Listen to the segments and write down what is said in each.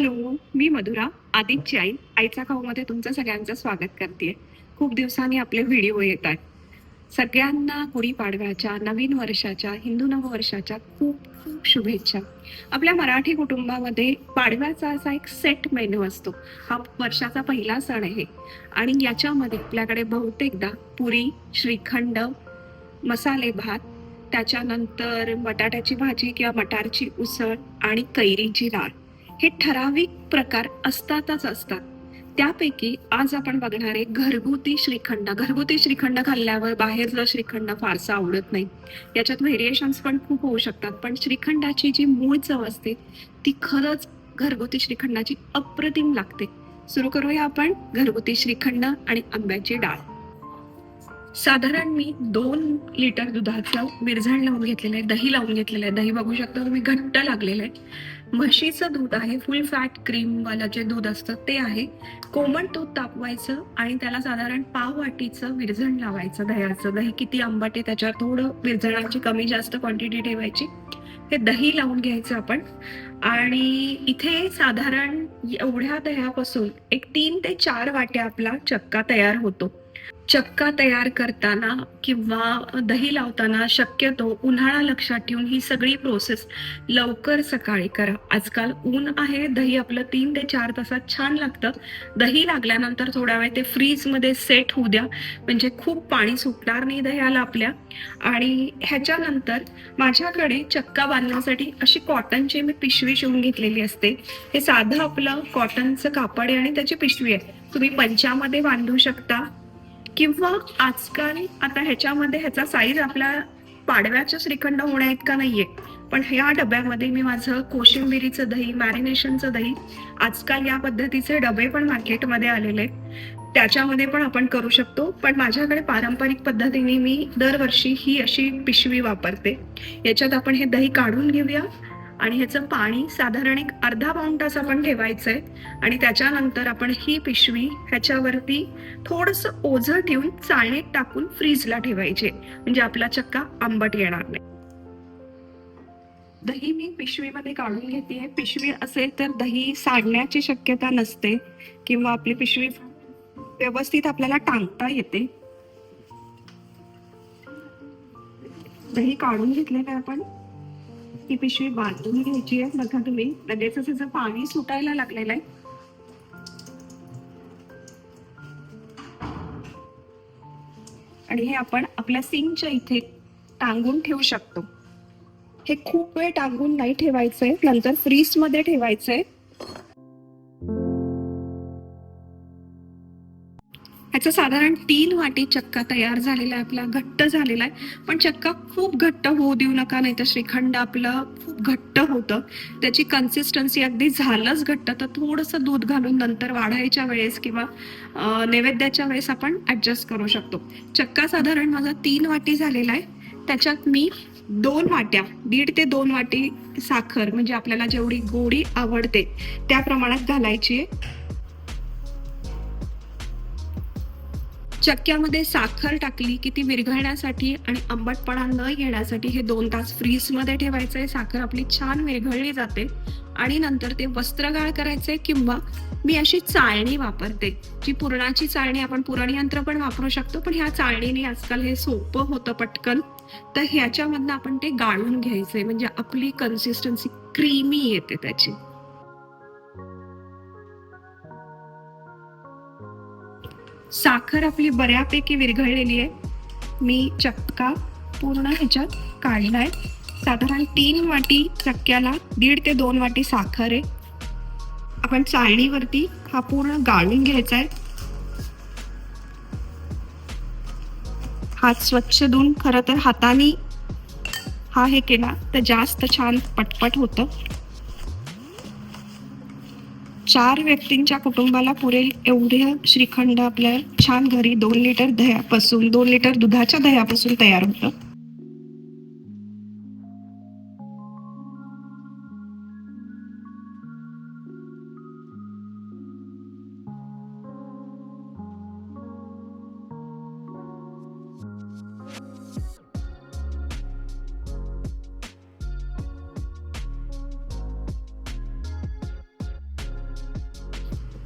Hello मी मधुरा आदित्य आई आईचा खाऊमध्ये तुमचं सगळ्यांचं स्वागत करते खूप दिवसांनी आपले व्हिडिओ येतात सगळ्यांना गुढीपाडव्याच्या नवीन वर्षाच्या हिंदू नववर्षाच्या खूप खूप शुभेच्छा. आपल्या मराठी कुटुंबामध्ये पाडव्याचा असा एक सेट मेनू असतो. हा वर्षाचा पहिला सण आहे. आणि याच्यामध्ये आपल्याकडे बहुतेकदा पुरी श्रीखंड मसाले भात त्याच्यानंतर बटाट्याची भाजी किंवा मटारची उसळ आणि कैरीची डाळ. हे ठराविक प्रकार असतातच असतात. त्यापैकी आज आपण बघणार आहे घरगुती श्रीखंड. घरगुती श्रीखंड खाल्ल्यावर बाहेरचं श्रीखंड फारसं आवडत नाही. याच्यात व्हेरिएशन्स पण खूप होऊ शकतात. पण श्रीखंडाची जी मूळ चव असते ती खरंच घरगुती श्रीखंडाची अप्रतिम लागते. सुरू करूया आपण घरगुती श्रीखंड आणि आंब्याची डाळ. साधारण मी दोन लिटर दुधाचं विरझण लावून घेतलेलं आहे दही लावून घेतलेलं आहे. दही बघू शकता तुम्ही घट्ट लागलेलं आहे. म्हशीचं दूध आहे फुल फॅट क्रीमवालं जे दूध असतं ते आहे. कोमट दूध तापवायचं आणि त्याला साधारण पाव वाटीचं विरझण लावायचं दह्याचं. दही किती आंबट आहे त्याच्यावर थोडं विरझणाची कमी जास्त क्वांटिटी ठेवायची. हे दही लावून घ्यायचं आपण. आणि इथे साधारण एवढ्या दह्यापासून एक तीन ते चार वाट्या आपला चक्का तयार होतो. चक्का तयार करताना किंवा दही लावताना शक्यतो उन्हाळा लक्षात ठेवून ही सगळी प्रोसेस लवकर सकाळी करा. आजकाल ऊन आहे दही आपलं तीन ते चार तासात छान लागतं. दही लागल्यानंतर थोडा वेळ ते फ्रीजमध्ये सेट होऊ द्या. म्हणजे खूप पाणी सुटणार नाही दह्याला आपल्या. आणि ह्याच्यानंतर माझ्याकडे चक्का बांधण्यासाठी अशी कॉटनची मी पिशवी शिवून घेतलेली असते. हे साधं आपलं कॉटनचं कापड आहे आणि त्याची पिशवी आहे. तुम्ही पंचामध्ये बांधू शकता. किंवा आजकाल आता ह्याच्यामध्ये ह्याचा साईज आपल्या पाडव्याच्या श्रीखंड होण्या इतका नाहीये. पण ह्या डब्यामध्ये मी माझं कोशिंबिरीचं दही मॅरिनेशनचं दही आजकाल या पद्धतीचे डबे पण मार्केटमध्ये आलेले आहेत. त्याच्यामध्ये पण आपण करू शकतो. पण माझ्याकडे पारंपरिक पद्धतीने मी दरवर्षी ही अशी पिशवी वापरते. याच्यात आपण हे दही काढून घेऊया. आणि ह्याचं पाणी साधारण एक अर्धा पाऊण तास आपण ठेवायचंय. आणि त्याच्यानंतर आपण ही पिशवी ह्याच्यावरती थोडस ओझं ठेवून चाळणीत टाकून फ्रीजला ठेवायचे. म्हणजे आपला चक्का आंबट येणार नाही. दही मी पिशवीमध्ये काढून घेते पिशवी असेल तर दही साडण्याची शक्यता नसते. किंवा आपली पिशवी व्यवस्थित आपल्याला टांगता येते. दही काढून घेतलेलं आहे आपण. ती पिशवी बांधून घ्यायची आहे. बघा तुम्ही लगेच त्याचं पाणी सुटायला लागलेलं आहे. आणि हे आपण आपल्या सिंगच्या इथे टांगून ठेवू शकतो. हे खूप वेळ टांगून नाही ठेवायचंय. नंतर फ्रीजमध्ये ठेवायचंय. ह्याचा साधारण तीन वाटी चक्का तयार झालेला आहे आपला घट्ट झालेला आहे. पण चक्का खूप घट्ट होऊ देऊ नका नाही तर श्रीखंड आपलं खूप घट्ट होतं. त्याची कन्सिस्टन्सी अगदी झालंच घट्ट. तर थोडंसं दूध घालून नंतर वाढायच्या वेळेस किंवा नैवेद्याच्या वेळेस आपण ॲडजस्ट करू शकतो. चक्का साधारण माझा तीन वाटी झालेला आहे. त्याच्यात मी दोन वाट्या दीड ते दोन वाटी साखर म्हणजे आपल्याला जेवढी गोडी आवडते त्या प्रमाणात घालायची आहे. चक्क्यामध्ये साखर टाकली की ती विरघळण्यासाठी आणि आंबटपणा न येण्यासाठी हे दोन तास फ्रीजमध्ये ठेवायचंय साखर आपली छान विरघळली जाते. आणि नंतर ते वस्त्रगाळ करायचे किंवा मी अशी चाळणी वापरते. जी पुरणाची चाळणी आपण पुरण यंत्र पण वापरू शकतो पण ह्या चाळणीने आजकाल हे सोपं होतं पटकन. तर ह्याच्यामधनं आपण ते गाळून घ्यायचंय म्हणजे आपली कन्सिस्टन्सी क्रीमी येते त्याची. साखर आपली बऱ्यापैकी विरघळलेली आहे. मी चक्का पूर्ण ह्याच्यात काढलाय साधारण तीन वाटी चक्क्याला दीड ते दोन वाटी साखर आहे. आपण चाळणीवरती हा पूर्ण गाळून घ्यायचा आहे. हात स्वच्छ धुवून खरं तर हाताने हा हे केला तर जास्त छान पटपट होतं. चार व्यक्तींच्या कुटुंबाला पुरेल एवढे श्रीखंड आपल्या छान घरी दोन लिटर दह्यापासून दोन लिटर दुधाच्या दह्यापासून तयार होतं.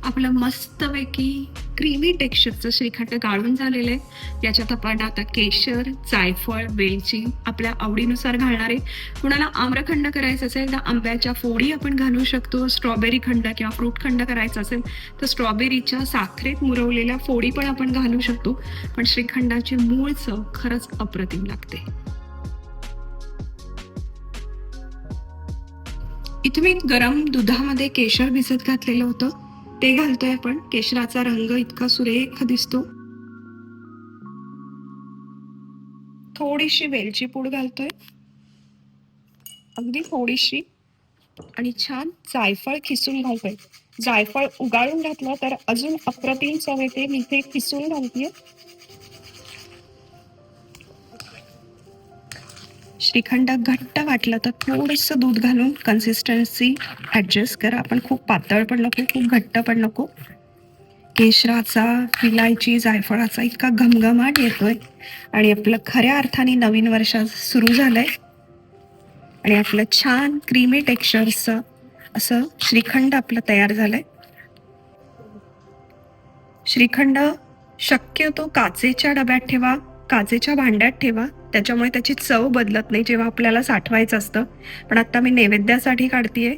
आपलं मस्तपैकी क्रीमी टेक्स्चरचं श्रीखंड गाळून झालेलं आहे. याच्यात आपण आता केशर जायफळ वेलची आपल्या आवडीनुसार घालणारे कुणाला आम्रखंड करायचं असेल तर आंब्याच्या फोडी आपण घालू शकतो स्ट्रॉबेरी खंड किंवा फ्रूट खंड करायचा असेल तर स्ट्रॉबेरीच्या साखरेत मुरवलेल्या फोडी पण आपण घालू शकतो. पण श्रीखंडाची मूळ चव खरंच अप्रतिम लागते. इथे मी गरम दुधामध्ये केशर भिजत घातलेलं होतं. ते घालतोय आपण केशराचा रंग इतका सुरेख दिसतो. थोडीशी वेलची पूड घालतोय. अगदी थोडीशी. आणि छान जायफळ खिसून घालतोय. जायफळ उगाळून घातलं तर अजून अप्रतिम चव येते. मी ते खिसून घालतीये. श्रीखंड घट्ट वाटलं तर थोडंसं दूध घालून कन्सिस्टन्सी ॲडजस्ट करा. आपण खूप पातळ पण नको खूप घट्ट पण नको. केशराचा विलायची जायफळाचा इतका घमघमाट येतोय. आणि आपलं खऱ्या अर्थाने नवीन वर्ष सुरू झालंय. आणि आपलं छान क्रीमी टेक्स्चरचं असं श्रीखंड आपलं तयार झालंय. श्रीखंड शक्यतो काचेच्या डब्यात ठेवा. काचेच्या भांड्यात ठेवा. त्याच्यामुळे त्याची चव बदलत नाही जेव्हा आपल्याला साठवायचं असतं. पण आत्ता मी नैवेद्यासाठी काढतीये.